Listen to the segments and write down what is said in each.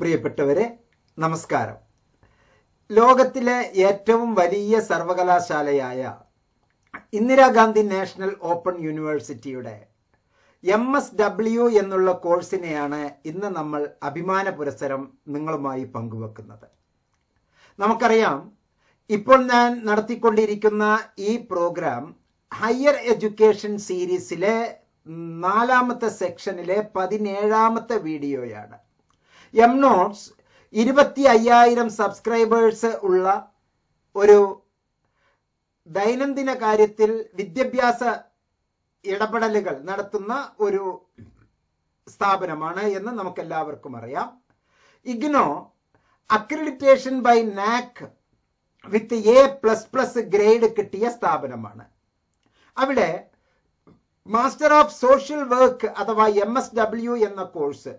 പ്രിയപ്പെട്ടവരെ നമസ്കാരം. ലോകത്തിലെ ഏറ്റവും വലിയ സർവകലാശാലയായ ഇന്ദിരാഗാന്ധി നാഷണൽ ഓപ്പൺ യൂണിവേഴ്സിറ്റിയുടെ എം എസ് ഡബ്ല്യു എന്നുള്ള കോഴ്സിനെയാണ് ഇന്ന് നമ്മൾ അഭിമാന പുരസ്സരം നിങ്ങളുമായി പങ്കുവെക്കുന്നത്. നമുക്കറിയാം ഇപ്പോൾ ഞാൻ നടത്തിക്കൊണ്ടിരിക്കുന്ന ഈ പ്രോഗ്രാം ഹയർ എഡ്യൂക്കേഷൻ സീരീസിലെ നാലാമത്തെ സെക്ഷനിലെ പതിനേഴാമത്തെ വീഡിയോയാണ്. എം നോട്ട്സ് ഇരുപത്തി അയ്യായിരം സബ്സ്ക്രൈബേഴ്സ് ഉള്ള ഒരു ദൈനംദിന കാര്യത്തിൽ വിദ്യാഭ്യാസ ഇടപെടലുകൾ നടത്തുന്ന ഒരു സ്ഥാപനമാണ് എന്ന് നമുക്കെല്ലാവർക്കും അറിയാം. IGNOU accreditation by NAAC with A plus plus grade കിട്ടിയ സ്ഥാപനമാണ്. അവിടെ മാസ്റ്റർ ഓഫ് സോഷ്യൽ വർക്ക് അഥവാ എം എസ് ഡബ്ല്യു എന്ന കോഴ്സ്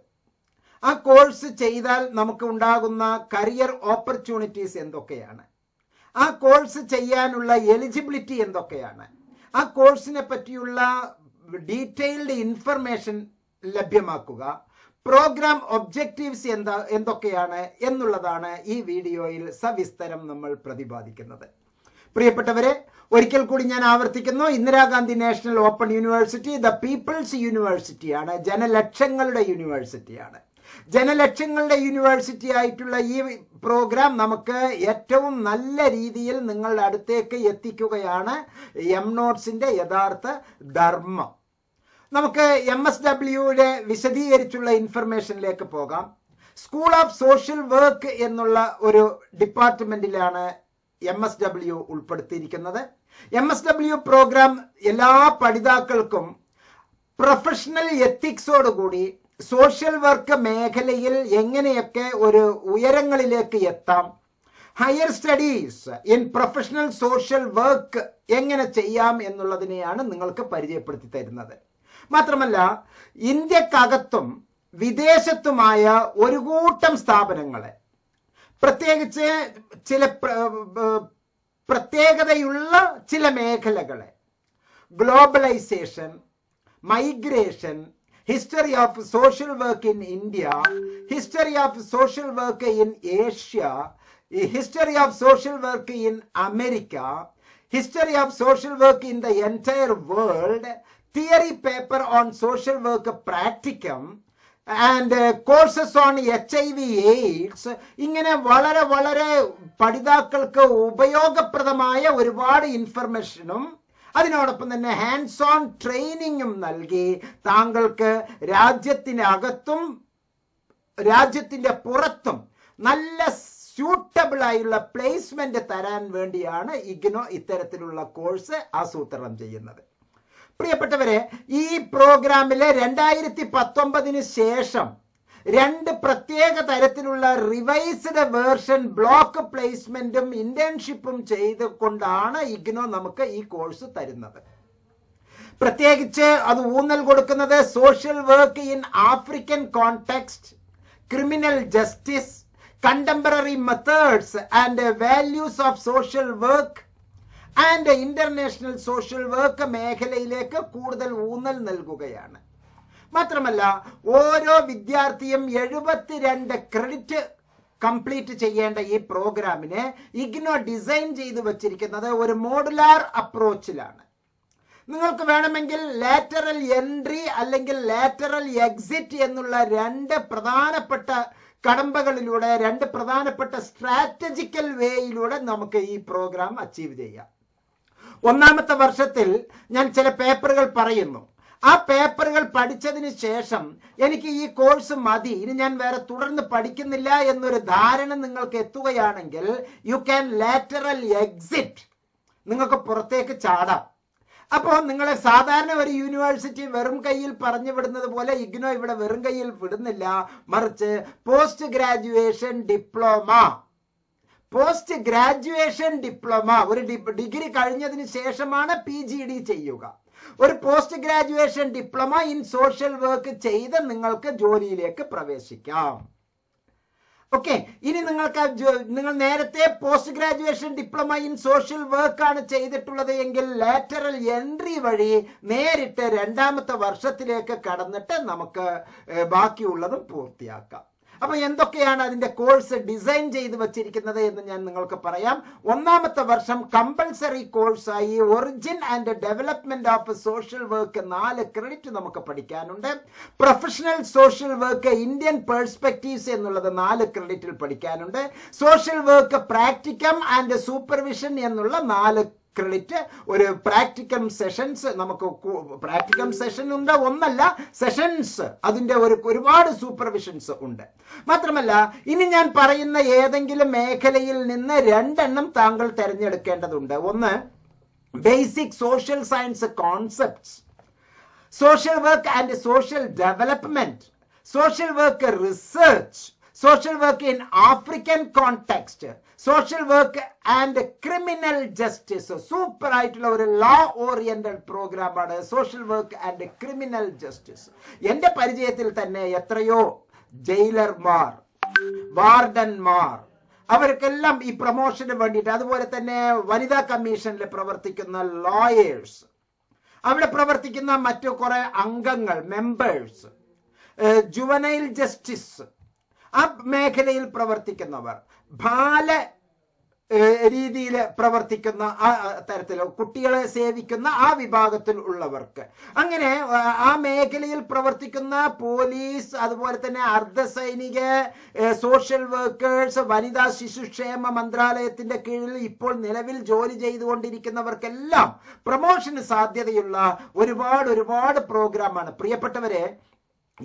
ആ കോഴ്സ് ചെയ്താൽ നമുക്ക് ഉണ്ടാകുന്ന കരിയർ ഓപ്പർച്യൂണിറ്റീസ് എന്തൊക്കെയാണ്? ആ കോഴ്സ് ചെയ്യാനുള്ള എലിജിബിലിറ്റി എന്തൊക്കെയാണ്? ആ കോഴ്സിനെ പറ്റിയുള്ള ഡീറ്റെയിൽഡ് ഇൻഫർമേഷൻ ലഭ്യമാക്കുക. പ്രോഗ്രാം ഒബ്ജക്റ്റീവ്സ് എന്താ എന്തൊക്കെയാണ് എന്നുള്ളതാണ് ഈ വീഡിയോയിൽ സവിസ്തരം നമ്മൾ പ്രതിപാദിക്കുന്നത്. പ്രിയപ്പെട്ടവരെ ഒരിക്കൽ കൂടി ഞാൻ ആവർത്തിക്കുന്നു. Indira Gandhi national open university the people's യൂണിവേഴ്സിറ്റിയാണ് ജനലക്ഷങ്ങളുടെ യൂണിവേഴ്സിറ്റിയാണ്. ജനലക്ഷങ്ങളുടെ യൂണിവേഴ്സിറ്റി ആയിട്ടുള്ള ഈ പ്രോഗ്രാം നമുക്ക് ഏറ്റവും നല്ല രീതിയിൽ നിങ്ങളുടെ അടുത്തേക്ക് എത്തിക്കുകയാണ് എം നോട്ട്സിന്റെ യഥാർത്ഥ ധർമ്മം. നമുക്ക് എം എസ് ഡബ്ല്യുയുടെ വിശദീകരിച്ചുള്ള ഇൻഫർമേഷനിലേക്ക് പോകാം. സ്കൂൾ ഓഫ് സോഷ്യൽ വർക്ക് എന്നുള്ള ഒരു ഡിപ്പാർട്ട്മെന്റിലാണ് എം എസ് ഡബ്ല്യു ഉൾപ്പെടുത്തിയിരിക്കുന്നത്. എം എസ് ഡബ്ല്യു പ്രോഗ്രാം എല്ലാ പഠിതാക്കൾക്കും പ്രൊഫഷണൽ എത്തിക്സോടുകൂടി സോഷ്യൽ വർക്ക് മേഖലയിൽ എങ്ങനെയൊക്കെ ഒരു ഉയരങ്ങളിലേക്ക് എത്താം? Higher studies in professional social work എങ്ങനെ ചെയ്യാം എന്നുള്ളതിനെയാണ് നിങ്ങൾക്ക് പരിചയപ്പെടുത്തി തരുന്നത്. മാത്രമല്ല ഇന്ത്യക്കകത്തും വിദേശത്തുമായ ഒരു കൂട്ടം സ്ഥാപനങ്ങളെ പ്രത്യേകിച്ച് ചില പ്രത്യേകതയുള്ള ചില മേഖലകളെ globalisation migration history of social work in India history of social work in Asia history of social work in America history of social work in the entire world theory paper on social work practicum and courses on H I V AIDS ഇങ്ങനെ വളരെ വളരെ പഠിതാക്കൾക്ക് ഉപയോഗപ്രദമായ ഒരുപാട് ഇൻഫർമേഷനും അതിനോടൊപ്പം തന്നെ hands on ട്രെയിനിങ്ങും നൽകി താങ്കൾക്ക് രാജ്യത്തിനകത്തും രാജ്യത്തിന്റെ പുറത്തും നല്ല സ്യൂട്ടബിൾ ആയുള്ള പ്ലേസ്മെന്റ് തരാൻ വേണ്ടിയാണ് ഇഗ്നോ ഇത്തരത്തിലുള്ള കോഴ്സ് ആസൂത്രണം ചെയ്യുന്നത്. പ്രിയപ്പെട്ടവരെ ഈ പ്രോഗ്രാമിലെ രണ്ടായിരത്തി പത്തൊമ്പതിന് ശേഷം രണ്ട് പ്രത്യേക തരത്തിലുള്ള റിവൈസ്ഡ് വേർഷൻ ബ്ലോക്ക് പ്ലേസ്മെന്റും ഇന്റേൺഷിപ്പും ചെയ്തുകൊണ്ടാണ് ഇഗ്നോ നമുക്ക് ഈ കോഴ്സ് തരുന്നത്. പ്രത്യേകിച്ച് അത് ഊന്നൽ കൊടുക്കുന്നത് social work in African context criminal justice contemporary methods and values of social work and international social work മേഖലയിലേക്ക് കൂടുതൽ ഊന്നൽ നൽകുകയാണ്. മാത്രമല്ല ഓരോ വിദ്യാർത്ഥിയും എഴുപത്തിരണ്ട് ക്രെഡിറ്റ് കംപ്ലീറ്റ് ചെയ്യേണ്ട ഈ പ്രോഗ്രാമിനെ ഇഗ്നോ ഡിസൈൻ ചെയ്തു വച്ചിരിക്കുന്നത് ഒരു മോഡുലാർ അപ്രോച്ചിലാണ് നിങ്ങൾക്ക് വേണമെങ്കിൽ ലാറ്ററൽ എൻട്രി അല്ലെങ്കിൽ ലാറ്ററൽ എക്സിറ്റ് എന്നുള്ള രണ്ട് പ്രധാനപ്പെട്ട കടമ്പകളിലൂടെ രണ്ട് പ്രധാനപ്പെട്ട സ്ട്രാറ്റജിക്കൽ വേയിലൂടെ നമുക്ക് ഈ പ്രോഗ്രാം അച്ചീവ് ചെയ്യാം. ഒന്നാമത്തെ വർഷത്തിൽ ഞാൻ ചില പേപ്പറുകൾ പറയുന്നു. ആ പേപ്പറുകൾ പഠിച്ചതിന് ശേഷം എനിക്ക് ഈ കോഴ്സ് മതി. ഇനി ഞാൻ വേറെ തുടർന്ന് പഠിക്കുന്നില്ല എന്നൊരു ധാരണ നിങ്ങൾക്ക് എത്തുകയാണെങ്കിൽ യു ക്യാൻ ലാറ്ററൽ എക്സിറ്റ് നിങ്ങൾക്ക് പുറത്തേക്ക് ചാടാം. അപ്പോൾ നിങ്ങളെ സാധാരണ ഒരു യൂണിവേഴ്സിറ്റി വെറും കയ്യിൽ പറഞ്ഞു വിടുന്നത് പോലെ ഇഗ്നോ ഇവിടെ വെറും കയ്യിൽ വിടുന്നില്ല. മറിച്ച് post graduation diploma post graduation diploma ഒരു ഡിഗ്രി കഴിഞ്ഞതിന് ശേഷമാണ് പി ചെയ്യുക. ഒരു post graduation diploma in social work ചെയ്ത് നിങ്ങൾക്ക് ജോലിയിലേക്ക് പ്രവേശിക്കാം. ഓക്കെ ഇനി നിങ്ങൾക്ക് നിങ്ങൾ നേരത്തെ post graduation diploma in social work ആണ് ചെയ്തിട്ടുള്ളത് എങ്കിൽ ലാറ്ററൽ എൻട്രി വഴി നേരിട്ട് രണ്ടാമത്തെ വർഷത്തിലേക്ക് കടന്നിട്ട് നമുക്ക് ബാക്കിയുള്ളതും പൂർത്തിയാക്കാം. അപ്പൊ എന്തൊക്കെയാണ് അതിന്റെ കോഴ്സ് ഡിസൈൻ ചെയ്ത് വെച്ചിരിക്കുന്നത് എന്ന് ഞാൻ നിങ്ങൾക്ക് പറയാം. ഒന്നാമത്തെ വർഷം കമ്പൽസറി കോഴ്സായി. Origin and development of social work നാല് ക്രെഡിറ്റ് നമുക്ക് പഠിക്കാനുണ്ട്. Professional social work Indian perspectives എന്നുള്ളത് നാല് ക്രെഡിറ്റിൽ പഠിക്കാനുണ്ട്. Social work practicum and supervision എന്നുള്ള നാല് ക്രെഡിറ്റ് ഒരു പ്രാക്ടിക്കം സെഷൻസ് നമുക്ക് പ്രാക്ടിക്കം സെഷൻ ഉണ്ട് ഒന്നല്ല സെഷൻസ് അതിന്റെ ഒരു ഒരുപാട് സൂപ്പർവിഷൻസ് ഉണ്ട്. മാത്രമല്ല ഇനി ഞാൻ പറയുന്ന ഏതെങ്കിലും മേഖലയിൽ നിന്ന് രണ്ടെണ്ണം താങ്കൾ തിരഞ്ഞെടുക്കേണ്ടതുണ്ട്. ഒന്ന് basic social science concepts social work and social development social work research social work in African context social work and criminal justice super ആയിട്ടുള്ള ഒരു ലോ ഓറിയന്റഡ് പ്രോഗ്രാമാണ് social work and criminal justice എന്റെ പരിചയത്തിൽ തന്നെ എത്രയോ ജയിലർമാർ വാർഡന്മാർ അവർക്കെല്ലാം ഈ പ്രൊമോഷന് വേണ്ടിയിട്ട് അതുപോലെ തന്നെ വനിതാ കമ്മീഷനിൽ പ്രവർത്തിക്കുന്ന ലോയേഴ്സ് അവിടെ പ്രവർത്തിക്കുന്ന മറ്റു കുറെ അംഗങ്ങൾ മെമ്പേഴ്സ് ജുവനൈൽ ജസ്റ്റിസ് ആ മേഖലയിൽ പ്രവർത്തിക്കുന്നവർ ബാല രീതിയിൽ പ്രവർത്തിക്കുന്ന ആ തരത്തിൽ കുട്ടികളെ സേവിക്കുന്ന ആ വിഭാഗത്തിൽ ഉള്ളവർക്ക്. അങ്ങനെ ആ മേഖലയിൽ പ്രവർത്തിക്കുന്ന പോലീസ് അതുപോലെ തന്നെ അർദ്ധസൈനിക സോഷ്യൽ വർക്കേഴ്സ് വനിതാ ശിശുക്ഷേമ മന്ത്രാലയത്തിന്റെ കീഴിൽ ഇപ്പോൾ നിലവിൽ ജോലി ചെയ്തുകൊണ്ടിരിക്കുന്നവർക്കെല്ലാം പ്രൊമോഷന് സാധ്യതയുള്ള ഒരുപാട് ഒരുപാട് പ്രോഗ്രാമാണ്. പ്രിയപ്പെട്ടവരെ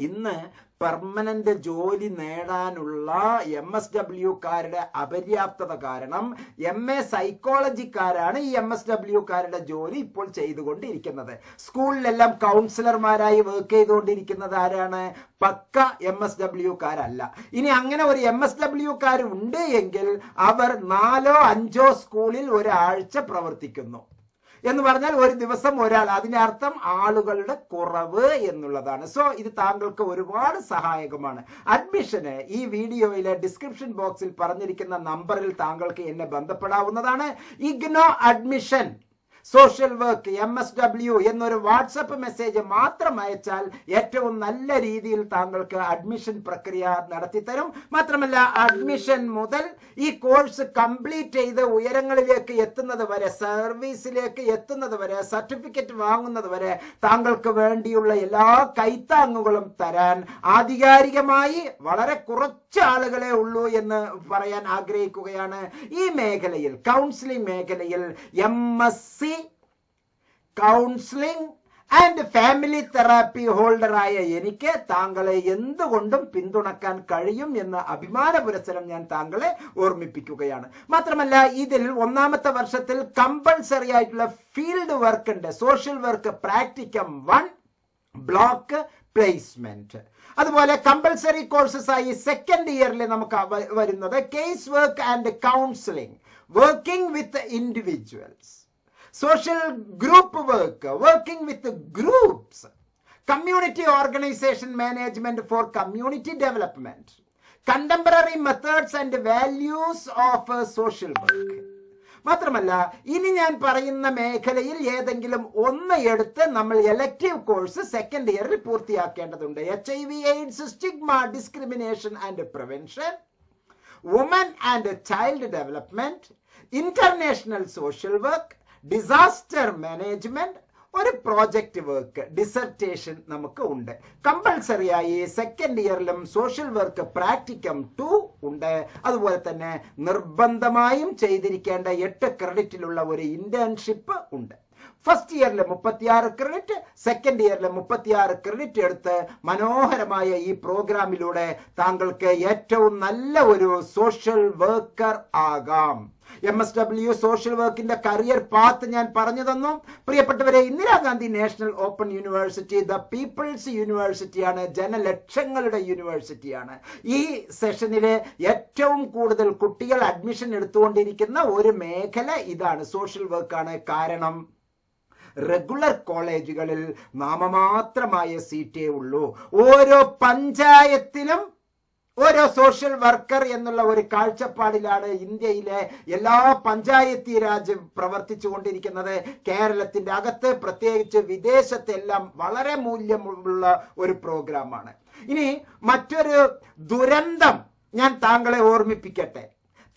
ഇന്ന് പെർമനന്റ് ജോലി നേടാനുള്ള എം എസ് ഡബ്ല്യുക്കാരുടെ അപര്യാപ്തത കാരണം എം എ സൈക്കോളജിക്കാരാണ് ഈ എം എസ് ഡബ്ല്യുക്കാരുടെ ജോലി ഇപ്പോൾ ചെയ്തുകൊണ്ടിരിക്കുന്നത്. സ്കൂളിലെല്ലാം കൗൺസിലർമാരായി വർക്ക് ചെയ്തുകൊണ്ടിരിക്കുന്നത് ആരാണ്? പക്ക എം എസ് ഡബ്ല്യുക്കാരല്ല ഇനി അങ്ങനെ ഒരു എം എസ് ഡബ്ല്യുക്കാർ ഉണ്ട് എങ്കിൽ അവർ നാലോ അഞ്ചോ സ്കൂളിൽ ഒരാഴ്ച പ്രവർത്തിക്കുന്നു. എന്ന് പറഞ്ഞാൽ ഒരു ദിവസം ഒരാൾ അതിനർത്ഥം ആളുകളുടെ കുറവ് എന്നുള്ളതാണ്. സോ ഇത് താങ്കൾക്ക് ഒരുപാട് സഹായകമാണ്. അഡ്മിഷന് ഈ വീഡിയോയിലെ ഡിസ്ക്രിപ്ഷൻ ബോക്സിൽ പറഞ്ഞിരിക്കുന്ന നമ്പറിൽ താങ്കൾക്ക് എന്നെ ബന്ധപ്പെടാവുന്നതാണ്. IGNOU admission social work M S W എന്നൊരു വാട്സപ്പ് മെസ്സേജ് മാത്രം അയച്ചാൽ ഏറ്റവും നല്ല രീതിയിൽ താങ്കൾക്ക് അഡ്മിഷൻ പ്രക്രിയ നടത്തി തരും മാത്രമല്ല അഡ്മിഷൻ മുതൽ ഈ കോഴ്സ് കംപ്ലീറ്റ് ചെയ്ത് ഉയരങ്ങളിലേക്ക് എത്തുന്നത് വരെ സർവീസിലേക്ക് എത്തുന്നത് വരെ സർട്ടിഫിക്കറ്റ് വാങ്ങുന്നത് വരെ താങ്കൾക്ക് വേണ്ടിയുള്ള എല്ലാ കൈത്താങ്ങുകളും തരാൻ ആധികാരികമായി വളരെ കുറച്ച് ആളുകളെ ഉള്ളൂ എന്ന് പറയാൻ ആഗ്രഹിക്കുകയാണ് ഈ മേഖലയിൽ കൗൺസിലിംഗ് മേഖലയിൽ M S C counselling and family therapy ഹോൾഡറായ എനിക്ക് താങ്കളെ എന്തുകൊണ്ടും പിന്തുണക്കാൻ കഴിയും എന്ന അഭിമാന പുരസരം ഞാൻ താങ്കളെ ഓർമ്മിപ്പിക്കുകയാണ്. മാത്രമല്ല ഇതിൽ ഒന്നാമത്തെ വർഷത്തിൽ കമ്പൾസറി ആയിട്ടുള്ള ഫീൽഡ് വർക്ക് ഉണ്ട്. Social work practicum one block placement അതുപോലെ കമ്പൾസറി കോഴ്സസ് ആയി സെക്കൻഡ് ഇയറിൽ നമുക്ക് വരുന്നത് case work and counselling working with individuals social group work, working with groups, community organization management for community development, contemporary methods and values of social work. മാത്രമല്ല ഇനി ഞാൻ പറയുന്ന മേഖലയിൽ ഏതെങ്കിലും ഒന്ന് എടുത്ത് നമ്മൾ എലക്റ്റീവ് കോഴ്സ് സെക്കൻഡ് ഇയറിൽ പൂർത്തിയാക്കേണ്ടതുണ്ട്. H I V AIDS stigma discrimination and prevention woman and child development international social work disaster management ഒരു പ്രോജക്റ്റ് വർക്ക് ഡിസർട്ടേഷൻ നമുക്ക് ഉണ്ട്. കമ്പൾസറി ആയി സെക്കൻഡ് ഇയറിലും സോഷ്യൽ വർക്ക് പ്രാക്ടിക്കം ടു ഉണ്ട്. അതുപോലെ തന്നെ നിർബന്ധമായും ചെയ്തിരിക്കേണ്ട എട്ട് ക്രെഡിറ്റിലുള്ള ഒരു ഇന്റേൺഷിപ്പ് ഉണ്ട്. ഫസ്റ്റ് ഇയറിൽ മുപ്പത്തിയാറ് ക്രെഡിറ്റ് സെക്കൻഡ് ഇയറിൽ മുപ്പത്തിയാറ് ക്രെഡിറ്റ് എടുത്ത് മനോഹരമായ ഈ പ്രോഗ്രാമിലൂടെ താങ്കൾക്ക് ഏറ്റവും നല്ല ഒരു സോഷ്യൽ വർക്കർ ആകാം. എം എസ് ഡബ്ല്യു സോഷ്യൽ വർക്കിന്റെ കരിയർ പാത്ത് ഞാൻ പറഞ്ഞു തന്നു. പ്രിയപ്പെട്ടവരെ Indira Gandhi national open university the people's യൂണിവേഴ്സിറ്റിയാണ് ജനലക്ഷങ്ങളുടെ യൂണിവേഴ്സിറ്റിയാണ് ഈ സെഷനിലെ ഏറ്റവും കൂടുതൽ കുട്ടികൾ അഡ്മിഷൻ എടുത്തുകൊണ്ടിരിക്കുന്ന ഒരു മേഖല ഇതാണ് സോഷ്യൽ വർക്കാണ് കാരണം റെഗുലർ കോളേജുകളിൽ നാമമാത്രമായ സീറ്റേ ഉള്ളൂ. ഓരോ പഞ്ചായത്തിലും ഓരോ സോഷ്യൽ വർക്കർ എന്നുള്ള ഒരു കാഴ്ചപ്പാടിലാണ് ഇന്ത്യയിലെ എല്ലാ പഞ്ചായത്തി രാജ് പ്രവർത്തിച്ചു കൊണ്ടിരിക്കുന്നത് കേരളത്തിന്റെ അകത്ത് പ്രത്യേകിച്ച് വിദേശത്തെല്ലാം വളരെ മൂല്യമുള്ള ഒരു പ്രോഗ്രാമാണ് ഇനി മറ്റൊരു ദുരന്തം ഞാൻ താങ്കളെ ഓർമ്മിപ്പിക്കട്ടെ.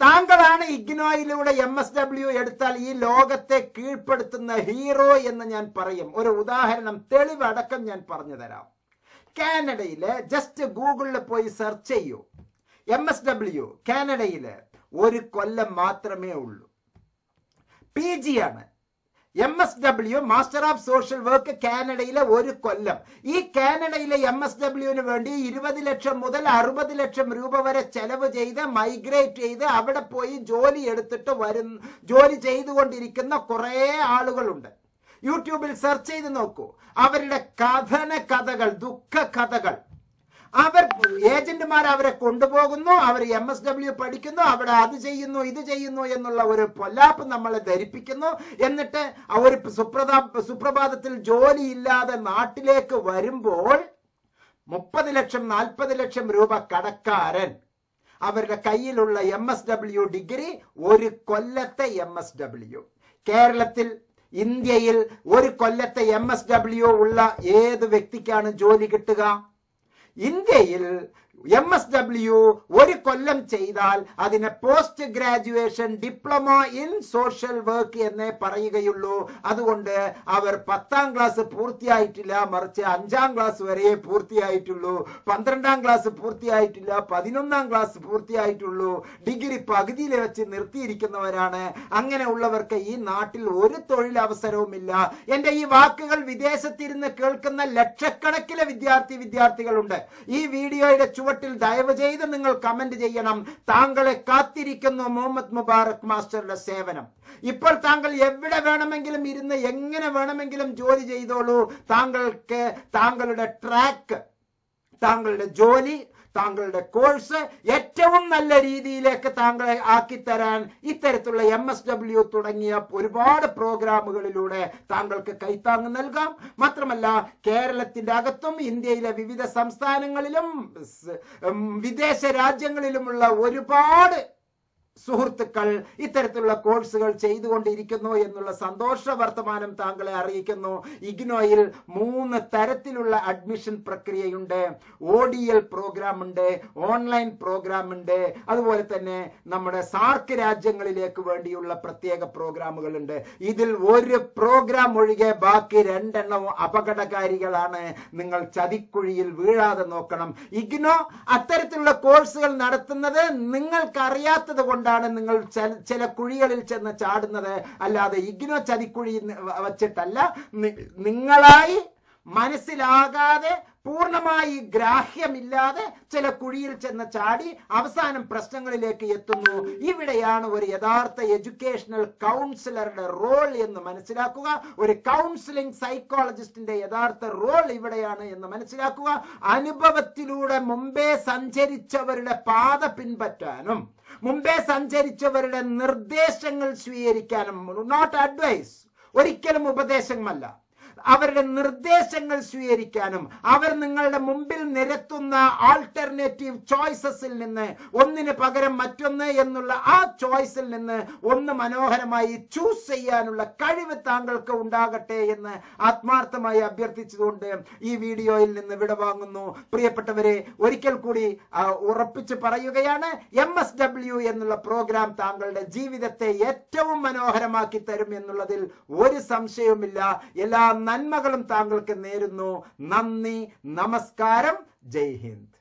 താങ്കളാണ് ഇഗ്നോയിലൂടെ എം എസ് ഡബ്ല്യു എടുത്താൽ ഈ ലോകത്തെ കീഴ്പ്പെടുത്തുന്ന ഹീറോ എന്ന് ഞാൻ പറയും. ഒരു ഉദാഹരണം തെളിവടക്കം ഞാൻ പറഞ്ഞു തരാം. കാനഡയിൽ ജസ്റ്റ് ഗൂഗിളിൽ പോയി സെർച്ച് ചെയ്യൂ. എം എസ് ഡബ്ല്യു കാനഡയിൽ ഒരു കൊല്ലം മാത്രമേ ഉള്ളൂ. പി ജി ആണ്. M S W master of social work കാനഡയിലെ ഒരു കൊല്ലം. ഈ കാനഡയിലെ എം എസ് ഡബ്ല്യുവിന് വേണ്ടി ഇരുപത് ലക്ഷം മുതൽ അറുപത് ലക്ഷം രൂപ വരെ ചെലവ് ചെയ്ത് മൈഗ്രേറ്റ് ചെയ്ത് അവിടെ പോയി ജോലി എടുത്തിട്ട് വരുന്ന ജോലി ചെയ്തുകൊണ്ടിരിക്കുന്ന കുറേ ആളുകളുണ്ട്. യൂട്യൂബിൽ സെർച്ച് ചെയ്ത് നോക്കൂ. അവരുടെ കഥന കഥകൾ ദുഃഖ കഥകൾ. അവർ ഏജന്റുമാർ അവരെ കൊണ്ടുപോകുന്നു അവർ എം എസ് ഡബ്ല്യു പഠിക്കുന്നു അവിടെ അത് ചെയ്യുന്നു ഇത് ചെയ്യുന്നു എന്നുള്ള ഒരു പൊല്ലാപ്പ് നമ്മളെ ധരിപ്പിക്കുന്നു. എന്നിട്ട് അവർ സുപ്രതാ സുപ്രഭാതത്തിൽ ജോലിയില്ലാതെ നാട്ടിലേക്ക് വരുമ്പോൾ മുപ്പത് ലക്ഷം നാൽപ്പത് ലക്ഷം രൂപ കടക്കാരൻ അവരുടെ കയ്യിലുള്ള എം എസ് ഡബ്ല്യു ഡിഗ്രി ഒരു കൊല്ലത്തെ എം എസ് ഡബ്ല്യു കേരളത്തിൽ ഇന്ത്യയിൽ ഒരു കൊല്ലത്തെ എം എസ് ഡബ്ല്യു ഉള്ള ഏത് വ്യക്തിക്കാണ് ജോലി കിട്ടുക? ഇന്ത്യയിൽ എം എസ് ഡബ്ല്യു ഒരു കൊല്ലം ചെയ്താൽ അതിനെ post graduation diploma in social work എന്നേ പറയുകയുള്ളൂ. അതുകൊണ്ട് അവർ പത്താം ക്ലാസ് പൂർത്തിയായിട്ടില്ല മറിച്ച് അഞ്ചാം ക്ലാസ് വരെ പൂർത്തിയായിട്ടുള്ളൂ. പന്ത്രണ്ടാം ക്ലാസ് പൂർത്തിയായിട്ടില്ല പതിനൊന്നാം ക്ലാസ് പൂർത്തിയായിട്ടുള്ളൂ. ഡിഗ്രി പകുതിയിൽ വെച്ച് നിർത്തിയിരിക്കുന്നവരാണ്. അങ്ങനെ ഉള്ളവർക്ക് ഈ നാട്ടിൽ ഒരു തൊഴിലവസരവുമില്ല. എന്റെ ഈ വാക്കുകൾ വിദേശത്തിരുന്ന് കേൾക്കുന്ന ലക്ഷക്കണക്കിലെ വിദ്യാർത്ഥി വിദ്യാർത്ഥികളുണ്ട്. ഈ വീഡിയോയുടെ ചുവട്ടിൽ ദയവ് ചെയ്ത് നിങ്ങൾ കമന്റ് ചെയ്യണം. താങ്കളെ കാത്തിരിക്കുന്നു മുഹമ്മദ് മുബാറക് മാസ്റ്ററുടെ സേവനം. ഇപ്പോൾ താങ്കൾ എവിടെ വേണമെങ്കിലും ഇരുന്ന് എങ്ങനെ വേണമെങ്കിലും ജോലി ചെയ്തോളൂ. താങ്കൾക്ക് താങ്കളുടെ ട്രാക്ക് താങ്കളുടെ ജോലി താങ്കളുടെ കോഴ്സ് ഏറ്റവും നല്ല രീതിയിലേക്ക് താങ്കളെ ആക്കിത്തരാൻ ഇത്തരത്തിലുള്ള എം എസ് ഡബ്ല്യു തുടങ്ങിയ ഒരുപാട് പ്രോഗ്രാമുകളിലൂടെ താങ്കൾക്ക് കൈത്താങ് നൽകാം. മാത്രമല്ല കേരളത്തിന്റെ അകത്തും ഇന്ത്യയിലെ വിവിധ സംസ്ഥാനങ്ങളിലും വിദേശ രാജ്യങ്ങളിലുമുള്ള ഒരുപാട് സുഹൃത്തുക്കൾ ഇത്തരത്തിലുള്ള കോഴ്സുകൾ ചെയ്തുകൊണ്ടിരിക്കുന്നു എന്നുള്ള സന്തോഷ വർത്തമാനം താങ്കളെ അറിയിക്കുന്നു. ഇഗ്നോയിൽ മൂന്ന് തരത്തിലുള്ള അഡ്മിഷൻ പ്രക്രിയയുണ്ട്. ഒ ഡി എൽ പ്രോഗ്രാം ഉണ്ട് ഓൺലൈൻ പ്രോഗ്രാം ഉണ്ട് അതുപോലെ തന്നെ നമ്മുടെ സാർക്ക് രാജ്യങ്ങളിലേക്ക് വേണ്ടിയുള്ള പ്രത്യേക പ്രോഗ്രാമുകൾ ഉണ്ട് ഇതിൽ ഒരു പ്രോഗ്രാം ഒഴികെ ബാക്കി രണ്ടെണ്ണവും അപകടകാരികളാണ്. നിങ്ങൾ ചതിക്കുഴിയിൽ വീഴാതെ നോക്കണം. ഇഗ്നോ അത്തരത്തിലുള്ള കോഴ്സുകൾ നടത്തുന്നത് നിങ്ങൾക്കറിയാത്തത് കൊണ്ടാണ് നിങ്ങൾ ചില കുഴികളിൽ ചെന്ന് ചാടുന്നത്? അല്ലാതെ ഇഗ്നോ ചതിക്കുഴി വച്ചിട്ടല്ല. നിങ്ങളായി മനസ്സിലാകാതെ പൂർണമായി ഗ്രാഹ്യമില്ലാതെ ചില കുഴിയിൽ ചെന്ന് ചാടി അവസാനം പ്രശ്നങ്ങളിലേക്ക് എത്തുന്നു. ഇവിടെയാണ് ഒരു യഥാർത്ഥ എഡ്യൂക്കേഷണൽ കൗൺസിലറുടെ റോൾ എന്ന് മനസ്സിലാക്കുക. ഒരു കൗൺസിലിംഗ് സൈക്കോളജിസ്റ്റിന്റെ യഥാർത്ഥ റോൾ ഇവിടെയാണ് എന്ന് മനസ്സിലാക്കുക. അനുഭവത്തിലൂടെ മുമ്പേ സഞ്ചരിച്ചവരുടെ പാത പിൻപറ്റാനും മുമ്പേ സഞ്ചരിച്ചവരുടെ നിർദ്ദേശങ്ങൾ സ്വീകരിക്കാനും നോട്ട് അഡ്വൈസ് ഒരിക്കലും ഉപദേശമല്ല. അവരുടെ നിർദ്ദേശങ്ങൾ സ്വീകരിക്കാനും അവർ നിങ്ങളുടെ മുമ്പിൽ നിരത്തുന്ന ആൾട്ടർനേറ്റീവ് ചോയ്സസിൽ നിന്ന് ഒന്നിന് പകരം മറ്റൊന്ന് എന്നുള്ള ആ ചോയ്സിൽ നിന്ന് ഒന്ന് മനോഹരമായി ചൂസ് ചെയ്യാനുള്ള കഴിവ് താങ്കൾക്ക് ഉണ്ടാകട്ടെ എന്ന് ആത്മാർത്ഥമായി അഭ്യർത്ഥിച്ചുകൊണ്ട് ഈ വീഡിയോയിൽ നിന്ന് വിടവാങ്ങുന്നു പ്രിയപ്പെട്ടവരെ ഒരിക്കൽ കൂടി ഉറപ്പിച്ച് പറയുകയാണ് എം എസ് ഡബ്ല്യു എന്നുള്ള പ്രോഗ്രാം താങ്കളുടെ ജീവിതത്തെ ഏറ്റവും മനോഹരമാക്കി തരും എന്നുള്ളതിൽ ഒരു സംശയവുമില്ല. എല്ലാ നന്മകളും താങ്കൾക്ക് നേരുന്നു. നന്ദി നമസ്കാരം. ജയ് ഹിന്ദ്.